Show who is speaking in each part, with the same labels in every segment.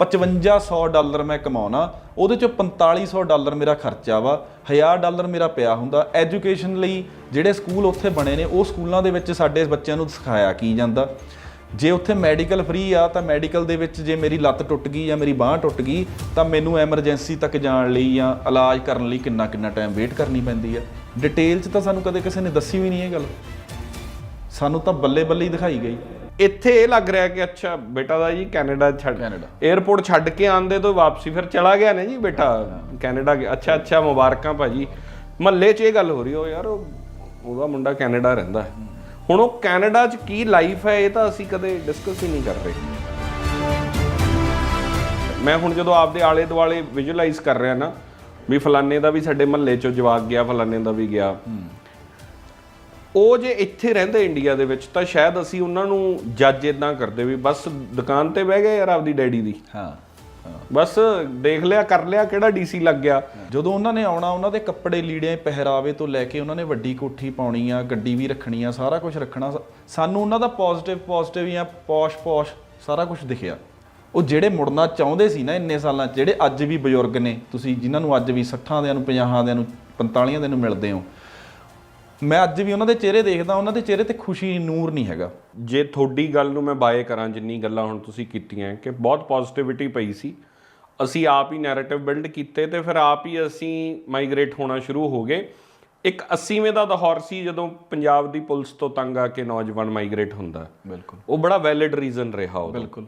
Speaker 1: 5500 dollar ਮੈਂ ਕਮਾਉਣਾ, ਉਹਦੇ ਚੋਂ 4500 ਡਾਲਰ ਮੇਰਾ ਖਰਚਾ ਵਾ 1000 ਡਾਲਰ ਮੇਰਾ ਪਿਆ ਹੁੰਦਾ। ਐਜੂਕੇਸ਼ਨ ਲਈ ਜਿਹੜੇ ਸਕੂਲ ਉੱਥੇ ਬਣੇ ਨੇ, ਉਹ ਸਕੂਲਾਂ ਦੇ ਵਿੱਚ ਸਾਡੇ ਬੱਚਿਆਂ ਨੂੰ ਸਿਖਾਇਆ ਕੀ ਜਾਂਦਾ। ਜੇ ਉੱਥੇ ਮੈਡੀਕਲ ਫ੍ਰੀ ਆ, ਤਾਂ ਮੈਡੀਕਲ ਦੇ ਵਿੱਚ ਜੇ ਮੇਰੀ ਲੱਤ ਟੁੱਟ ਗਈ ਜਾਂ ਮੇਰੀ ਬਾਹ ਟੁੱਟ ਗਈ, ਤਾਂ ਮੈਨੂੰ ਐਮਰਜੈਂਸੀ ਤੱਕ ਜਾਣ ਲਈ ਜਾਂ ਇਲਾਜ ਕਰਨ ਲਈ ਕਿੰਨਾ ਕਿੰਨਾ ਟਾਈਮ ਵੇਟ ਕਰਨੀ ਪੈਂਦੀ ਆ। ਡਿਟੇਲ 'ਚ ਤਾਂ ਸਾਨੂੰ ਕਦੇ ਕਿਸੇ ਨੇ ਦੱਸੀ ਵੀ ਨਹੀਂ ਇਹ ਗੱਲ। ਸਾਨੂੰ ਤਾਂ ਬੱਲੇ ਬੱਲੇ ਹੀ ਦਿਖਾਈ ਗਈ।
Speaker 2: ਇੱਥੇ ਇਹ ਲੱਗ ਰਿਹਾ ਕਿ ਅੱਛਾ ਬੇਟਾ ਦਾ ਜੀ ਕੈਨੇਡਾ ਛੱਡ
Speaker 1: ਕੈਨੇਡਾ।
Speaker 2: 에어ਪੋਰਟ ਛੱਡ ਕੇ ਆਂਦੇ ਤੋਂ ਵਾਪਸੀ ਫਿਰ ਚਲਾ ਗਿਆ ਨਾ ਜੀ ਬੇਟਾ ਕੈਨੇਡਾ ਗਿਆ। ਅੱਛਾ ਅੱਛਾ ਮੁਬਾਰਕਾਂ ਭਾਜੀ। ਮਹੱਲੇ 'ਚ ਇਹ ਗੱਲ ਹੋ ਰਹੀ ਹੋ ਯਾਰ ਉਹ ਉਹਦਾ ਮੁੰਡਾ ਕੈਨੇਡਾ ਰਹਿੰਦਾ ਹੁਣ ਉਹ ਕੈਨੇਡਾ 'ਚ ਕੀ ਲਾਈਫ ਹੈ ਇਹ ਤਾਂ ਅਸੀਂ ਕਦੇ ਡਿਸਕਸ ਹੀ ਨਹੀਂ ਕਰ ਰਹੇ। ਮੈਂ ਹੁਣ ਜਦੋਂ ਆਪਦੇ ਆਲੇ ਦੁਆਲੇ ਵਿਜ਼ੂਅਲਾਈਜ਼ ਕਰ ਰਿਹਾ ਨਾ ਵੀ ਫਲਾਣੇ ਦਾ ਵੀ ਸਾਡੇ ਮਹੱਲੇ 'ਚੋਂ ਜਵਾਕ ਗਿਆ ਫਲਾਣੇ ਦਾ ਵੀ ਗਿਆ। ਉਹ ਜੇ ਇੱਥੇ ਰਹਿੰਦੇ ਇੰਡੀਆ ਦੇ ਵਿੱਚ ਤਾਂ ਸ਼ਾਇਦ ਅਸੀਂ ਉਹਨਾਂ ਨੂੰ ਜੱਜ ਇਦਾਂ ਕਰਦੇ ਵੀ ਬਸ ਦੁਕਾਨ ਤੇ ਬਹਿ ਗਏ ਯਾਰ ਆਪਦੀ ਡੈਡੀ ਦੀ।
Speaker 1: ਹਾਂ
Speaker 2: ਬਸ ਦੇਖ ਲਿਆ ਕਰ ਲਿਆ ਕਿਹੜਾ ਡੀਸੀ ਲੱਗ ਗਿਆ।
Speaker 1: ਜਦੋਂ ਉਹਨਾਂ ਨੇ ਆਉਣਾ ਉਹਨਾਂ ਦੇ ਕੱਪੜੇ ਲੀੜੇ ਪਹਿਰਾਵੇ ਤੋਂ ਲੈ ਕੇ ਉਹਨਾਂ ਨੇ ਵੱਡੀ ਕੋਠੀ ਪਾਉਣੀ ਆ ਗੱਡੀ ਵੀ ਰੱਖਣੀ ਆ ਸਾਰਾ ਕੁਝ ਰੱਖਣਾ ਸਾਨੂੰ ਉਹਨਾਂ ਦਾ ਪੋਜ਼ਿਟਿਵ ਪੋਜ਼ਿਟਿਵ ਜਾਂ ਪੌਸ਼ ਪੌਸ਼ ਸਾਰਾ ਕੁਝ ਦਿਖਿਆ। ਉਹ ਜਿਹੜੇ ਮੁੜਨਾ ਚਾਹੁੰਦੇ ਸੀ ਨਾ ਇੰਨੇ ਸਾਲਾਂ ਜਿਹੜੇ ਅੱਜ ਵੀ ਬਜ਼ੁਰਗ ਨੇ ਤੁਸੀਂ ਜਿਨ੍ਹਾਂ ਨੂੰ ਅੱਜ ਵੀ 60 ਦਿਆਂ ਨੂੰ 50 ਦਿਆਂ ਨੂੰ 45 ਦਿਆਂ ਨੂੰ ਮਿਲਦੇ ਹੋ ਮੈਂ ਅੱਜ ਵੀ ਉਹਨਾਂ ਦੇ ਚਿਹਰੇ ਦੇਖਦਾ ਉਹਨਾਂ ਦੇ ਚਿਹਰੇ ਤੇ ਖੁਸ਼ੀ ਨੂਰ ਨਹੀਂ ਹੈਗਾ।
Speaker 2: ਜੇ ਤੁਹਾਡੀ ਗੱਲ ਨੂੰ ਮੈਂ ਬਾਏ ਕਰਾਂ ਜਿੰਨੀ ਗੱਲਾਂ ਹੁਣ ਤੁਸੀਂ ਕੀਤੀਆਂ ਕਿ ਬਹੁਤ ਪੋਜ਼ਿਟਿਵਿਟੀ ਪਈ ਸੀ। ਅਸੀਂ ਆਪ ਹੀ ਨੈਰੇਟਿਵ ਬਿਲਡ ਕੀਤੇ ਤੇ ਫਿਰ ਆਪ ਹੀ ਅਸੀਂ ਮਾਈਗ੍ਰੇਟ ਹੋਣਾ ਸ਼ੁਰੂ ਹੋ ਗਏ। ਇੱਕ 80ਵੇਂ ਦਾ ਦੌਰ ਸੀ ਜਦੋਂ ਪੰਜਾਬ ਦੀ ਪੁਲਿਸ ਤੋਂ ਤੰਗ ਆ ਕੇ ਨੌਜਵਾਨ ਮਾਈਗ੍ਰੇਟ ਹੁੰਦਾ।
Speaker 1: ਬਿਲਕੁਲ।
Speaker 2: ਉਹ ਬੜਾ ਵੈਲਿਡ ਰੀਜ਼ਨ ਰਿਹਾ ਉਹ
Speaker 1: ਬਿਲਕੁਲ।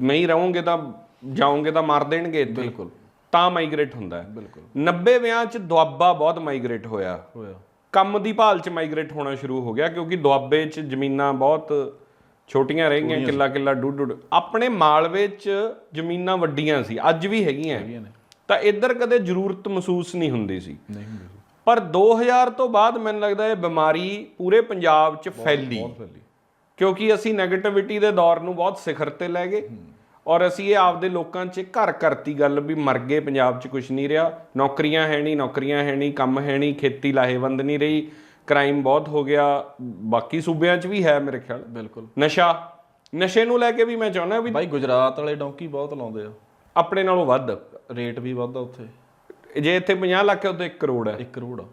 Speaker 2: ਨਹੀਂ ਰਹੋਗੇ ਤਾਂ ਜਾਓਗੇ ਤਾਂ ਮਾਰ ਦੇਣਗੇ ਇੱਥੇ।
Speaker 1: ਬਿਲਕੁਲ।
Speaker 2: ਤਾਂ ਮਾਈਗ੍ਰੇਟ ਹੁੰਦਾ। ਹੈ
Speaker 1: ਬਿਲਕੁਲ।
Speaker 2: 90 ਵਿਆਂ ਚ ਦੁਆਬਾ ਬਹੁਤ ਮਾਈਗ੍ਰੇਟ ਹੋਇਆ।
Speaker 1: ਹੋਇਆ।
Speaker 2: ਕੰਮ ਦੀ ਭਾਲ ਚ ਮਾਈਗ੍ਰੇਟ ਹੋਣਾ ਸ਼ੁਰੂ ਹੋ ਗਿਆ ਕਿਉਂਕਿ ਦੁਆਬੇ ਚ ਜ਼ਮੀਨਾਂ ਬਹੁਤ ਛੋਟੀਆਂ ਰਹਿ ਗਈਆਂ ਕਿੱਲਾ ਕਿੱਲਾ ਡੁੱਡ ਡੁੱਡ। ਆਪਣੇ ਮਾਲਵੇ ਚ ਜ਼ਮੀਨਾਂ ਵੱਡੀਆਂ ਸੀ ਅੱਜ ਵੀ ਹੈਗੀਆਂ। ਤਾਂ ਇੱਧਰ ਕਦੇ ਜ਼ਰੂਰਤ ਮਹਿਸੂਸ ਨਹੀਂ ਹੁੰਦੀ ਸੀ।
Speaker 1: ਨਹੀਂ।
Speaker 2: ਪਰ 2000 ਤੋਂ ਬਾਅਦ ਮੈਨੂੰ ਲੱਗਦਾ ਇਹ ਬਿਮਾਰੀ ਪੂਰੇ ਪੰਜਾਬ ਚ ਫੈਲੀ।
Speaker 1: ਫੈਲੀ।
Speaker 2: ਕਿਉਂਕਿ ਅਸੀਂ 네ਗੇਟਿਵਿਟੀ ਦੇ ਦੌਰ ਨੂੰ ਬਹੁਤ ਸਿਖਰ ਤੇ ਲੈ ਗਏ। ਔਰ ਅਸੀਂ ਇਹ ਆਪਦੇ ਲੋਕਾਂ 'ਚ ਘਰ ਕਰਤੀ ਗੱਲ ਵੀ ਮਰ ਗਏ ਪੰਜਾਬ 'ਚ ਕੁਝ ਨਹੀਂ ਰਿਹਾ। ਨੌਕਰੀਆਂ ਹੈ ਨਹੀਂ ਨੌਕਰੀਆਂ ਹੈ ਨਹੀਂ ਕੰਮ ਹੈ ਨਹੀਂ ਖੇਤੀ ਲਾਹੇਵੰਦ ਨਹੀਂ ਰਹੀ ਕ੍ਰਾਈਮ ਬਹੁਤ ਹੋ ਗਿਆ। ਬਾਕੀ ਸੂਬਿਆਂ 'ਚ ਵੀ ਹੈ ਮੇਰੇ ਖਿਆਲ।
Speaker 1: ਬਿਲਕੁਲ।
Speaker 2: ਨਸ਼ਾ। ਨਸ਼ੇ ਨੂੰ ਲੈ ਕੇ ਵੀ ਮੈਂ ਚਾਹੁੰਦਾ ਵੀ
Speaker 1: ਬਾਈ ਗੁਜਰਾਤ ਵਾਲੇ ਡੌਂਕੀ ਬਹੁਤ ਲਾਉਂਦੇ ਆ।
Speaker 2: ਆਪਣੇ ਨਾਲੋਂ ਵੱਧ।
Speaker 1: ਰੇਟ ਵੀ ਵੱਧਦਾ ਉੱਥੇ।
Speaker 2: ਜੇ ਇੱਥੇ 50 ਲੱਖ ਹੈ ਉੱਥੇ 1 ਕਰੋੜ ਹੈ।
Speaker 1: 1 ਕਰੋੜ ਆ।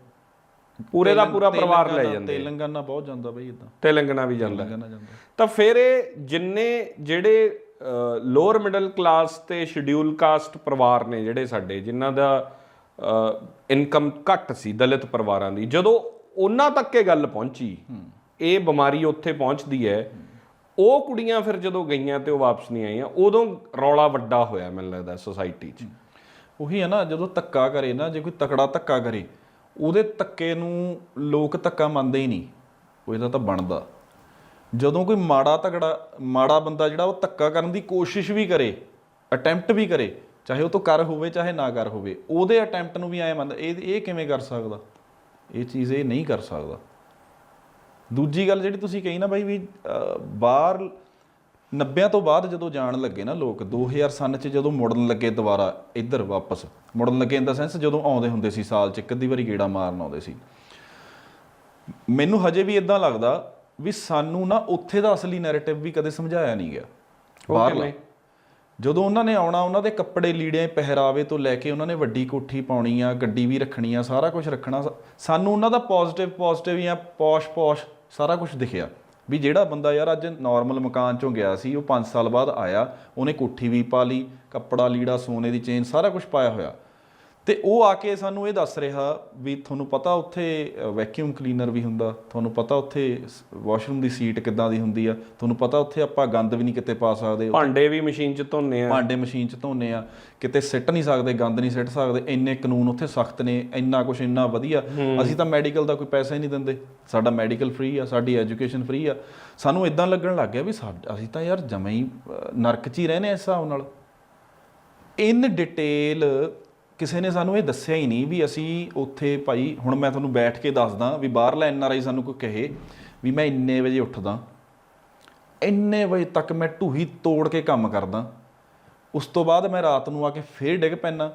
Speaker 2: ਪੂਰੇ ਦਾ ਪੂਰਾ ਪਰਿਵਾਰ ਲੈ ਜਾਂਦੇ
Speaker 1: ਤੇਲੰਗਾਨਾ ਬਹੁਤ ਜਾਂਦਾ ਬਈ ਇਦਾਂ।
Speaker 2: ਤੇਲੰਗਾਨਾ ਵੀ ਜਾਂਦਾ। ਤਾਂ ਫਿਰ ਇਹ ਜਿੰਨੇ ਜਿਹੜੇ ਲੋਅਰ ਮਿਡਲ ਕਲਾਸ ਤੇ ਸ਼ਡਿਊਲ ਕਾਸਟ ਪਰਿਵਾਰ ਨੇ ਜਿਹੜੇ ਸਾਡੇ, ਜਿਨ੍ਹਾਂ ਦਾ ਇਨਕਮ ਘੱਟ ਸੀ ਦਲਿਤ ਪਰਿਵਾਰਾਂ ਦੀ। ਜਦੋਂ ਉਹਨਾਂ ਤੱਕ ਇਹ ਗੱਲ ਪਹੁੰਚੀ, ਇਹ ਬਿਮਾਰੀ ਉੱਥੇ ਪਹੁੰਚਦੀ ਹੈ। ਉਹ ਕੁੜੀਆਂ ਫਿਰ ਜਦੋਂ ਗਈਆਂ ਤੇ ਉਹ ਵਾਪਸ ਨਹੀਂ ਆਈਆਂ, ਉਦੋਂ ਰੌਲਾ ਵੱਡਾ ਹੋਇਆ ਮੈਨੂੰ ਲੱਗਦਾ ਸੋਸਾਇਟੀ 'ਚ।
Speaker 1: ਉਹੀ ਹੈ ਨਾ, ਜਦੋਂ ਧੱਕਾ ਕਰੇ ਨਾ, ਜੇ ਕੋਈ ਤਕੜਾ ਧੱਕਾ ਕਰੇ, ਉਹਦੇ ਧੱਕੇ ਨੂੰ ਲੋਕ ਧੱਕਾ ਮੰਨਦੇ ਹੀ ਨਹੀਂ। ਉਹ ਇਹਦਾ ਤਾਂ ਬਣਦਾ। ਜਦੋਂ ਕੋਈ ਮਾੜਾ ਤਗੜਾ, ਮਾੜਾ ਬੰਦਾ ਜਿਹੜਾ ਉਹ ਧੱਕਾ ਕਰਨ ਦੀ ਕੋਸ਼ਿਸ਼ ਵੀ ਕਰੇ ਅਟੈਂਪਟ ਵੀ ਕਰੇ, ਚਾਹੇ ਉਹ ਤੋਂ ਕਰ ਹੋਵੇ, ਚਾਹੇ ਨਾ ਕਰ ਹੋਵੇ, ਉਹਦੇ ਅਟੈਂਪਟ ਨੂੰ ਵੀ ਐ ਮੰਨਦਾ, ਇਹ ਇਹ ਕਿਵੇਂ ਕਰ ਸਕਦਾ? ਇਹ ਚੀਜ਼ ਇਹ ਨਹੀਂ ਕਰ ਸਕਦਾ। ਦੂਜੀ ਗੱਲ ਜਿਹੜੀ ਤੁਸੀਂ ਕਹੀ ਨਾ ਬਾਈ ਵੀ ਬਾਹਰ 90 ਤੋਂ ਬਾਅਦ ਜਦੋਂ ਜਾਣ ਲੱਗੇ ਨਾ ਲੋਕ 2000 ਸਨ ਚ ਜਦੋਂ ਮੁੜਨ ਲੱਗੇ ਦੁਬਾਰਾ ਇੱਧਰ ਵਾਪਸ, ਮੁੜਨ ਲੱਗੇ ਇਨ ਦਾ ਸੈਂਸ ਜਦੋਂ ਆਉਂਦੇ ਹੁੰਦੇ ਸੀ ਸਾਲ ਚ, ਇੱਕ ਅੱਧੀ ਵਾਰੀ ਗੇੜਾ ਮਾਰਨ ਆਉਂਦੇ ਸੀ। ਮੈਨੂੰ ਹਜੇ ਵੀ ਇਦਾਂ ਲੱਗਦਾ ਵੀ ਸਾਨੂੰ ਨਾ ਉੱਥੇ ਦਾ ਅਸਲੀ ਨੈਰੇਟਿਵ ਵੀ ਕਦੇ ਸਮਝਾਇਆ ਨਹੀਂ ਗਿਆ। ਬਾਹਰਲਾ। ਜਦੋਂ ਉਹਨਾਂ ਨੇ ਆਉਣਾ ਉਹਨਾਂ ਦੇ ਕੱਪੜੇ ਲੀੜੇ ਪਹਿਰਾਵੇ ਤੋਂ ਲੈ ਕੇ ਉਹਨਾਂ ਨੇ ਵੱਡੀ ਕੋਠੀ ਪਾਉਣੀ ਆ ਗੱਡੀ ਵੀ ਰੱਖਣੀ ਆ ਸਾਰਾ ਕੁਝ ਰੱਖਣਾ ਸਾਨੂੰ ਉਹਨਾਂ ਦਾ ਪੋਜ਼ਿਟਿਵ ਪੋਜ਼ਿਟਿਵ ਜਾਂ ਪੌਸ਼ ਪੌਸ਼ ਸਾਰਾ ਕੁਝ ਦਿਖਿਆ। ਵੀ ਜਿਹੜਾ ਬੰਦਾ ਯਾਰ ਅੱਜ ਨਾਰਮਲ ਮਕਾਨ ਚੋਂ ਗਿਆ ਸੀ ਉਹ 5 ਸਾਲ ਬਾਅਦ ਆਇਆ ਉਹਨੇ ਕੋਠੀ ਵੀ ਪਾ ਲਈ ਕੱਪੜਾ ਲੀੜਾ ਸੋਨੇ ਦੀ ਚੇਨ ਸਾਰਾ ਕੁਝ ਪਾਇਆ ਹੋਇਆ। ਤੇ ਉਹ ਆ ਕੇ ਸਾਨੂੰ ਇਹ ਦੱਸ ਰਿਹਾ ਵੀ ਤੁਹਾਨੂੰ ਪਤਾ ਉੱਥੇ ਵੈਕਿਊਮ ਕਲੀਨਰ ਵੀ ਹੁੰਦਾ ਤੁਹਾਨੂੰ ਪਤਾ ਉੱਥੇ ਵਾਸ਼ਰੂਮ ਦੀ ਸੀਟ ਕਿੱਦਾਂ ਦੀ ਹੁੰਦੀ ਆ ਤੁਹਾਨੂੰ ਪਤਾ ਉੱਥੇ ਆਪਾਂ ਗੰਦ ਵੀ ਨਹੀਂ ਕਿਤੇ ਪਾ ਸਕਦੇ
Speaker 2: ਭਾਂਡੇ ਵੀ ਮਸ਼ੀਨ 'ਚ ਧੋਨੇ ਆ।
Speaker 1: ਭਾਂਡੇ ਮਸ਼ੀਨ 'ਚ ਧੋਨੇ ਆ ਕਿਤੇ ਸਿੱਟ ਨਹੀਂ ਸਕਦੇ ਗੰਦ ਨਹੀਂ ਸਿੱਟ ਸਕਦੇ ਇੰਨੇ ਕਾਨੂੰਨ ਉੱਥੇ ਸਖਤ ਨੇ ਇੰਨਾ ਕੁਝ ਇੰਨਾ ਵਧੀਆ। ਅਸੀਂ ਤਾਂ ਮੈਡੀਕਲ ਦਾ ਕੋਈ ਪੈਸਾ ਹੀ ਨਹੀਂ ਦਿੰਦੇ ਸਾਡਾ ਮੈਡੀਕਲ ਫ੍ਰੀ ਆ ਸਾਡੀ ਐਜੂਕੇਸ਼ਨ ਫ੍ਰੀ ਆ। ਸਾਨੂੰ ਇਦਾਂ ਲੱਗਣ ਲੱਗ ਗਿਆ ਵੀ ਅਸੀਂ ਤਾਂ ਯਾਰ ਜਮਾਂ ਹੀ ਅਹ, ਨਰਕ 'ਚ ਹੀ ਰਹਨੇ ਇਸ ਹਿਸਾਬ ਨਾਲ। ਇਨ ਡਿਟੇਲ ਕਿਸੇ ਨੇ ਸਾਨੂੰ ਇਹ ਦੱਸਿਆ ਹੀ ਨਹੀਂ ਵੀ ਅਸੀਂ ਉੱਥੇ ਭਾਈ, ਹੁਣ ਮੈਂ ਤੁਹਾਨੂੰ ਬੈਠ ਕੇ ਦੱਸਦਾ ਵੀ ਬਾਹਰਲਾ ਐਨ ਆਰ ਆਈ ਸਾਨੂੰ ਕੋਈ ਕਹੇ ਵੀ ਮੈਂ ਇੰਨੇ ਵਜੇ ਉੱਠਦਾ, ਇੰਨੇ ਵਜੇ ਤੱਕ ਮੈਂ ਢੂਹੀ ਤੋੜ ਕੇ ਕੰਮ ਕਰਦਾ, ਉਸ ਤੋਂ ਬਾਅਦ ਮੈਂ ਰਾਤ ਨੂੰ ਆ ਕੇ ਫੇਰ ਡਿੱਗ ਪੈਣਾ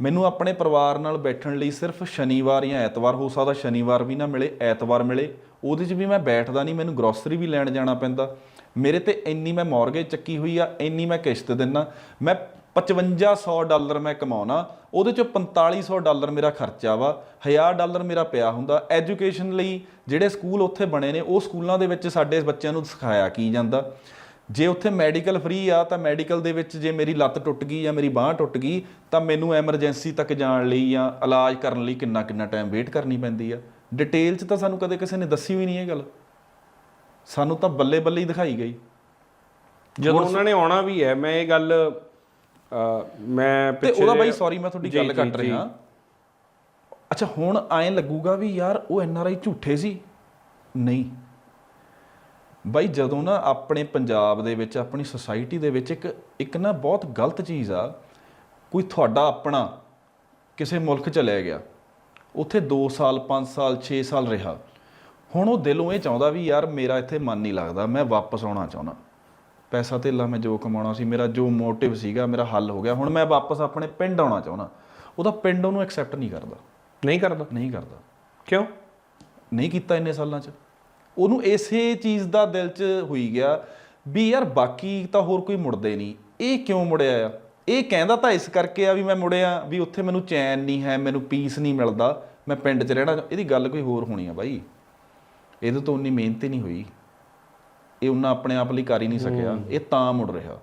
Speaker 1: ਮੈਨੂੰ ਆਪਣੇ ਪਰਿਵਾਰ ਨਾਲ ਬੈਠਣ ਲਈ ਸਿਰਫ ਸ਼ਨੀਵਾਰ ਜਾਂ ਐਤਵਾਰ ਹੋ ਸਕਦਾ, ਸ਼ਨੀਵਾਰ ਵੀ ਨਾ ਮਿਲੇ, ਐਤਵਾਰ ਮਿਲੇ, ਉਹਦੇ 'ਚ ਵੀ ਮੈਂ ਬੈਠਦਾ ਨਹੀਂ, ਮੈਨੂੰ ਗਰੋਸਰੀ ਵੀ ਲੈਣ ਜਾਣਾ ਪੈਂਦਾ। ਮੇਰੇ ਤੇ ਇੰਨੀ ਮੈਂ ਮਾਰਗੇਜ ਚੱਕੀ ਹੋਈ ਆ, ਇੰਨੀ ਮੈਂ ਕਿਸ਼ਤ ਦਿੰਨਾ ਮੈਂ 5500 ਡਾਲਰ ਮੈਂ ਕਮਾਉਣਾ ਉਹਦੇ ਚੋਂ 4500 ਡਾਲਰ ਮੇਰਾ ਖਰਚਾ ਵਾ 1000 ਡਾਲਰ ਮੇਰਾ ਪਿਆ ਹੁੰਦਾ। ਐਜੂਕੇਸ਼ਨ ਲਈ ਜਿਹੜੇ ਸਕੂਲ ਉੱਥੇ ਬਣੇ ਨੇ ਉਹ ਸਕੂਲਾਂ ਦੇ ਵਿੱਚ ਸਾਡੇ ਬੱਚਿਆਂ ਨੂੰ ਸਿਖਾਇਆ ਕੀ ਜਾਂਦਾ। ਜੇ ਉੱਥੇ ਮੈਡੀਕਲ ਫ੍ਰੀ ਆ ਤਾਂ ਮੈਡੀਕਲ ਦੇ ਵਿੱਚ ਜੇ ਮੇਰੀ ਲੱਤ ਟੁੱਟ ਗਈ ਜਾਂ ਮੇਰੀ ਬਾਹ ਟੁੱਟ ਗਈ ਤਾਂ ਮੈਨੂੰ ਐਮਰਜੈਂਸੀ ਤੱਕ ਜਾਣ ਲਈ ਜਾਂ ਇਲਾਜ ਕਰਨ ਲਈ ਕਿੰਨਾ ਕਿੰਨਾ ਟਾਈਮ ਵੇਟ ਕਰਨੀ ਪੈਂਦੀ ਆ। ਡਿਟੇਲ 'ਚ ਤਾਂ ਸਾਨੂੰ ਕਦੇ ਕਿਸੇ ਨੇ ਦੱਸੀ ਵੀ ਨਹੀਂ ਇਹ ਗੱਲ। ਸਾਨੂੰ ਤਾਂ ਬੱਲੇ ਬੱਲੇ ਹੀ ਦਿਖਾਈ ਗਈ।
Speaker 2: ਜਦੋਂ ਉਹਨਾਂ ਨੇ ਆਉਣਾ ਵੀ ਹੈ ਮੈਂ ਇਹ ਗੱਲ ਮੈਂ
Speaker 1: ਤੇ ਉਹਦਾ ਬਾਈ ਸੌਰੀ ਮੈਂ ਤੁਹਾਡੀ ਗੱਲ ਕੱਟ। ਰਿਹਾ ਅੱਛਾ ਹੁਣ ਐਂ ਲੱਗੂਗਾ ਵੀ ਯਾਰ ਉਹ ਐਨ ਆਰ ਆਈ ਝੂਠੇ ਸੀ? ਨਹੀਂ। ਬਾਈ ਜਦੋਂ ਨਾ ਆਪਣੇ ਪੰਜਾਬ ਦੇ ਵਿੱਚ ਆਪਣੀ ਸੁਸਾਇਟੀ ਦੇ ਵਿੱਚ ਇੱਕ ਇੱਕ ਨਾ ਬਹੁਤ ਗਲਤ ਚੀਜ਼ ਆ ਕੋਈ ਤੁਹਾਡਾ ਆਪਣਾ ਕਿਸੇ ਮੁਲਕ ਚ ਲੈ ਗਿਆ ਉੱਥੇ 2 ਸਾਲ 5 ਸਾਲ 6 ਸਾਲ ਰਿਹਾ। ਹੁਣ ਉਹ ਦਿਲੋਂ ਇਹ ਚਾਹੁੰਦਾ ਵੀ ਯਾਰ ਮੇਰਾ ਇੱਥੇ ਮਨ ਨਹੀਂ ਲੱਗਦਾ ਮੈਂ ਵਾਪਸ ਆਉਣਾ ਚਾਹੁੰਦਾ। ਪੈਸਾ ਧੇਲਾ ਮੈਂ ਜੋ ਕਮਾਉਣਾ ਸੀ ਮੇਰਾ ਜੋ ਮੋਟਿਵ ਸੀਗਾ ਮੇਰਾ ਹੱਲ ਹੋ ਗਿਆ। ਹੁਣ ਮੈਂ ਵਾਪਸ ਆਪਣੇ ਪਿੰਡ ਆਉਣਾ ਚਾਹੁੰਦਾ। ਉਹਦਾ ਪਿੰਡ ਉਹਨੂੰ ਐਕਸੈਪਟ ਨਹੀਂ ਕਰਦਾ।
Speaker 2: ਨਹੀਂ ਕਰਦਾ?
Speaker 1: ਨਹੀਂ ਕਰਦਾ।
Speaker 2: ਕਿਉਂ?
Speaker 1: ਨਹੀਂ ਕੀਤਾ ਇੰਨੇ ਸਾਲਾਂ 'ਚ। ਉਹਨੂੰ ਇਸੇ ਚੀਜ਼ ਦਾ ਦਿਲ 'ਚ ਹੋਈ ਗਿਆ ਵੀ ਯਾਰ ਬਾਕੀ ਤਾਂ ਹੋਰ ਕੋਈ ਮੁੜਦੇ ਨਹੀਂ। ਇਹ ਕਿਉਂ ਮੁੜਿਆ ਆ? ਇਹ ਕਹਿੰਦਾ ਤਾਂ ਇਸ ਕਰਕੇ ਆ ਵੀ ਮੈਂ ਮੁੜਿਆ ਵੀ ਉੱਥੇ ਮੈਨੂੰ ਚੈਨ ਨਹੀਂ ਹੈ ਮੈਨੂੰ ਪੀਸ ਨਹੀਂ ਮਿਲਦਾ। ਮੈਂ ਪਿੰਡ 'ਚ ਰਹਿਣਾ ਇਹਦੀ ਗੱਲ ਕੋਈ ਹੋਰ ਹੋਣੀ ਆ ਬਾਈ। ਇਹਦੇ ਤੋਂ ਉਨੀ ਮਿਹਨਤ ਹੀ ਨਹੀਂ ਹੋਈ। ਇਹ ਉਹਨਾਂ ਆਪਣੇ ਆਪ ਲਈ ਕਰ ਹੀ ਨਹੀਂ ਸਕਿਆ। ਇਹ ਤਾਂ ਮੁੜ ਰਿਹਾ।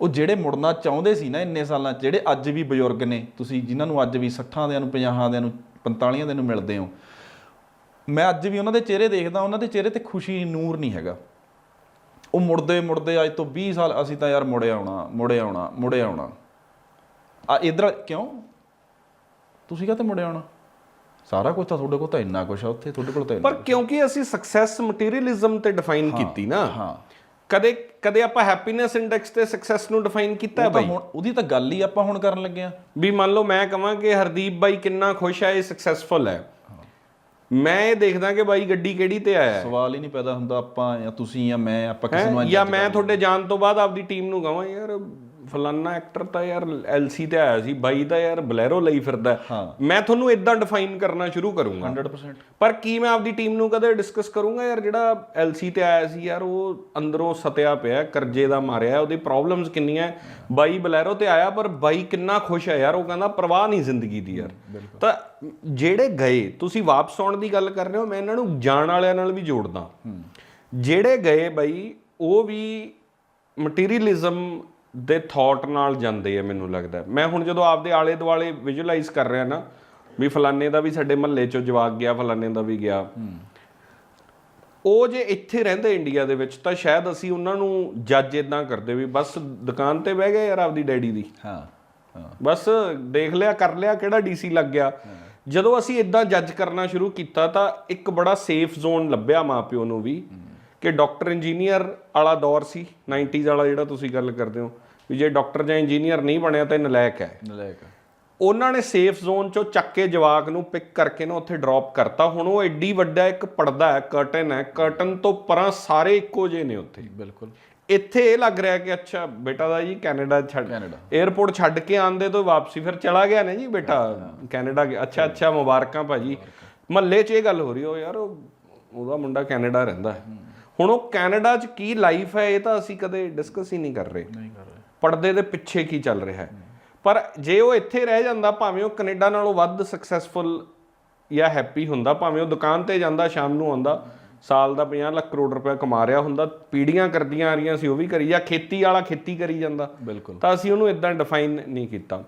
Speaker 1: ਉਹ ਜਿਹੜੇ ਮੁੜਨਾ ਚਾਹੁੰਦੇ ਸੀ ਨਾ ਇੰਨੇ ਸਾਲਾਂ ਜਿਹੜੇ ਅੱਜ ਵੀ ਬਜ਼ੁਰਗ ਨੇ ਤੁਸੀਂ ਜਿਨ੍ਹਾਂ ਨੂੰ ਅੱਜ ਵੀ 60 ਦਿਆਂ ਨੂੰ 50 ਦਿਆਂ ਨੂੰ 45 ਦਿਆਂ ਨੂੰ ਮਿਲਦੇ ਹੋ ਮੈਂ ਅੱਜ ਵੀ ਉਹਨਾਂ ਦੇ ਚਿਹਰੇ ਦੇਖਦਾ ਉਹਨਾਂ ਦੇ ਚਿਹਰੇ ਤੇ ਖੁਸ਼ੀ ਨੂਰ ਨਹੀਂ ਹੈਗਾ। ਉਹ ਮੁੜਦੇ ਮੁੜਦੇ ਅੱਜ ਤੋਂ 20 ਸਾਲ ਅਸੀਂ ਤਾਂ ਯਾਰ ਮੁੜੇ ਆਉਣਾ ਮੁੜੇ ਆਉਣਾ ਮੁੜੇ ਆਉਣਾ। ਆ ਇਧਰ ਕਿਉਂ? ਤੁਸੀਂ ਕਹਤੇ ਮੁੜੇ ਆਉਣਾ? ਸਾਰਾ ਕੁਝ ਤਾਂ ਤੁਹਾਡੇ ਕੋਲ ਤਾਂ ਇੰਨਾ ਕੁਝ ਆ ਉੱਥੇ ਤੁਹਾਡੇ ਕੋਲ ਤਾਂ ਇੰਨਾ
Speaker 2: ਪਰ ਕਿਉਂਕਿ ਅਸੀਂ ਸਕਸੈਸ ਮਟੀਰੀਅਲਿਜ਼ਮ ਤੇ ਡਿਫਾਈਨ ਕੀਤੀ ਨਾ
Speaker 1: ਹਾਂ।
Speaker 2: ਕਦੇ ਕਦੇ ਆਪਾਂ ਹੈਪੀਨੈਸ ਇੰਡੈਕਸ ਤੇ ਸਕਸੈਸ ਨੂੰ ਡਿਫਾਈਨ ਕੀਤਾ ਬਾਈ?
Speaker 1: ਹੁਣ ਉਹਦੀ ਤਾਂ ਗੱਲ ਹੀ ਆਪਾਂ ਹੁਣ ਕਰਨ ਲੱਗੇ ਆ।
Speaker 2: ਵੀ ਮੰਨ ਲਓ ਮੈਂ ਕਹਾਂ ਕਿ ਹਰਦੀਪ ਬਾਈ ਕਿੰਨਾ ਖੁਸ਼ ਹੈ ਇਹ ਸਕਸੈਸਫੁਲ ਹੈ। ਮੈਂ ਇਹ ਦੇਖਦਾ ਕਿ ਬਾਈ ਗੱਡੀ ਕਿਹੜੀ ਤੇ ਆਇਆ
Speaker 1: ਸਵਾਲ ਹੀ ਨਹੀਂ ਪੈਦਾ ਹੁੰਦਾ ਆਪਾਂ ਜਾਂ ਤੁਸੀਂ ਜਾਂ ਮੈਂ ਆਪਾਂ ਕਿਸੇ? ਨੂੰ
Speaker 2: ਜਾਂ ਮੈਂ ਤੁਹਾਡੇ ਜਾਣ ਤੋਂ ਬਾਅਦ ਆਪਦੀ ਟੀਮ ਨੂੰ ਕਹਾਂ ਯਾਰ ਫਲਾਨਾ ਐਕਟਰ ਤਾਂ ਯਾਰ ਐਲਸੀ ਤੇ ਆਇਆ ਸੀ ਬਾਈ ਤਾਂ ਯਾਰ ਬਲੈਰੋ ਲਈ ਫਿਰਦਾ। ਮੈਂ ਤੁਹਾਨੂੰ ਇਦਾਂ ਡਿਫਾਈਨ ਕਰਨਾ ਸ਼ੁਰੂ ਕਰੂੰਗਾ।
Speaker 1: 100%
Speaker 2: ਪਰ ਕੀ ਮੈਂ ਆਪਦੀ ਟੀਮ ਨੂੰ ਕਦੇ ਡਿਸਕਸ ਕਰੂੰਗਾ ਯਾਰ ਜਿਹੜਾ ਐਲਸੀ ਤੇ ਆਇਆ ਸੀ ਯਾਰ ਉਹ ਅੰਦਰੋਂ ਸਤਿਆ ਪਿਆ ਕਰਜ਼ੇ ਦਾ ਮਾਰਿਆ ਉਹਦੀ ਪ੍ਰੋਬਲਮਸ ਕਿੰਨੀਆਂ। ਬਾਈ ਬਲੈਰੋ ਤੇ ਆਇਆ ਪਰ ਬਾਈ ਕਿੰਨਾ ਖੁਸ਼ ਹੈ ਯਾਰ ਉਹ ਕਹਿੰਦਾ ਪਰਵਾਹ ਨਹੀਂ ਜ਼ਿੰਦਗੀ ਦੀ ਯਾਰ। ਤਾਂ ਜਿਹੜੇ ਗਏ ਤੁਸੀਂ ਵਾਪਸ ਆਉਣ ਦੀ ਗੱਲ ਕਰ ਰਹੇ ਹੋ ਮੈਂ ਇਹਨਾਂ ਨੂੰ ਜਾਣ ਵਾਲਿਆਂ ਨਾਲ ਵੀ ਜੋੜਦਾ। ਜਿਹੜੇ ਗਏ ਬਾਈ ਉਹ ਵੀ ਮਟੀਰੀਅਲਿਜ਼ਮ ਦੇ ਥਾਟ ਨਾਲ ਜਾਂਦੇ ਆ ਮੈਨੂੰ ਲੱਗਦਾ। ਮੈਂ ਹੁਣ ਜਦੋਂ ਆਪਦੇ ਆਲੇ ਦੁਆਲੇ ਵਿਜ਼ੂਅਲਾਈਜ਼ ਕਰ ਰਿਹਾ ਨਾ ਵੀ ਫਲਾਣੇ ਦਾ ਵੀ ਸਾਡੇ ਮਹੱਲੇ ਚੋਂ ਜਵਾਕ ਗਿਆ ਫਲਾਣੇ ਦਾ ਵੀ ਗਿਆ। ਉਹ ਜੇ ਇੱਥੇ ਰਹਿੰਦੇ ਇੰਡੀਆ ਦੇ ਵਿੱਚ ਤਾਂ ਸ਼ਾਇਦ ਅਸੀਂ ਉਹਨਾਂ ਨੂੰ ਜੱਜ ਇਦਾਂ ਕਰਦੇ ਵੀ ਬਸ ਦੁਕਾਨ ਤੇ ਬਹਿ ਗਏ ਯਾਰ ਆਪਦੀ ਡੈਡੀ ਦੀ।
Speaker 1: ਹਾਂ ਹਾਂ।
Speaker 2: ਬਸ ਦੇਖ ਲਿਆ ਕਰ ਲਿਆ ਕਿਹੜਾ ਡੀਸੀ ਲੱਗ ਗਿਆ। ਜਦੋਂ ਅਸੀਂ ਇਦਾਂ ਜੱਜ ਕਰਨਾ ਸ਼ੁਰੂ ਕੀਤਾ ਤਾਂ ਇੱਕ ਬੜਾ ਸੇਫ ਜ਼ੋਨ ਲੱਭਿਆ ਮਾਪਿਓ ਨੂੰ ਵੀ। ਕਿ ਡਾਕਟਰ ਇੰਜੀਨੀਅਰ ਵਾਲਾ ਦੌਰ ਸੀ 90s ਵਾਲਾ ਜਿਹੜਾ ਤੁਸੀਂ ਗੱਲ ਕਰਦੇ ਹੋ ਵੀ ਜੇ ਡਾਕਟਰ ਜਾਂ ਇੰਜੀਨੀਅਰ ਨਹੀਂ ਬਣਿਆ ਤਾਂ ਇਹ ਨਲਾਇਕ ਹੈ।
Speaker 1: ਨਲਾਇਕ
Speaker 2: ਉਹਨਾਂ ਨੇ ਸੇਫ ਜ਼ੋਨ ਚੋਂ ਚੱਕ ਕੇ ਜਵਾਕ ਨੂੰ ਪਿਕ ਕਰਕੇ ਨਾ ਉੱਥੇ ਡ੍ਰੌਪ ਕਰਤਾ। ਹੁਣ ਉਹ ਐਡੀ ਵੱਡਾ ਇੱਕ ਪਰਦਾ ਹੈ ਕਰਟਨ ਹੈ ਕਰਟਨ ਤੋਂ ਪਰਾਂ ਸਾਰੇ ਇੱਕੋ ਜਿਹੇ ਨੇ ਉੱਥੇ।
Speaker 1: ਬਿਲਕੁਲ।
Speaker 2: ਇੱਥੇ ਇਹ ਲੱਗ ਰਿਹਾ ਕਿ ਅੱਛਾ ਬੇਟਾ ਦਾ ਜੀ ਕੈਨੇਡਾ ਛੱਡ
Speaker 1: ਕੈਨੇਡਾ।
Speaker 2: 에어ਪੋਰਟ ਛੱਡ ਕੇ ਆਂਦੇ ਤੋਂ ਵਾਪਸੀ ਫਿਰ ਚਲਾ ਗਿਆ ਨਾ ਜੀ ਬੇਟਾ ਕੈਨੇਡਾ ਗਿਆ। ਅੱਛਾ ਅੱਛਾ ਮੁਬਾਰਕਾਂ ਭਾਜੀ। ਮਹੱਲੇ 'ਚ ਇਹ ਗੱਲ ਹੋ ਰਹੀ ਹੋ ਯਾਰ ਉਹ ਉਹਦਾ ਮੁੰਡਾ ਕੈਨੇਡਾ ਰਹਿੰਦਾ ਹੈ। ਹੁਣ ਉਹ ਕੈਨੇਡਾ 'ਚ ਕੀ ਲਾਈਫ ਹੈ ਇਹ ਤਾਂ ਅਸੀਂ ਕਦੇ ਡਿਸਕਸ ਹੀ ਨਹੀਂ ਕਰ ਰਹੇ।
Speaker 1: ਨਹੀਂ ਕਰ ਰਹੇ।
Speaker 2: ਪਰਦੇ ਦੇ ਪਿੱਛੇ ਕੀ ਚੱਲ ਰਿਹਾ ਹੈ। ਪਰ ਜੇ ਉਹ ਇੱਥੇ ਰਹਿ ਜਾਂਦਾ ਭਾਵੇਂ ਉਹ ਕੈਨੇਡਾ ਨਾਲੋਂ ਵੱਧ ਸਕਸੈਸਫੁਲ ਜਾਂ ਹੈਪੀ ਹੁੰਦਾ ਭਾਵੇਂ ਉਹ ਦੁਕਾਨ ਤੇ ਜਾਂਦਾ ਸ਼ਾਮ ਨੂੰ ਆਉਂਦਾ ਸਾਲ ਦਾ 50 ਲੱਖ ਕਰੋੜ ਰੁਪਏ ਕਮਾ ਰਿਹਾ ਹੁੰਦਾ ਪੀੜੀਆਂ ਕਰਦੀਆਂ ਆ ਰਹੀਆਂ ਸੀ ਉਹ ਵੀ ਕਰੀ ਜਾਂ ਖੇਤੀ ਵਾਲਾ ਖੇਤੀ ਕਰੀ ਜਾਂਦਾ ਤਾਂ ਅਸੀਂ ਉਹਨੂੰ ਇਦਾਂ ਡਿਫਾਈਨ ਨਹੀਂ ਕੀਤਾ।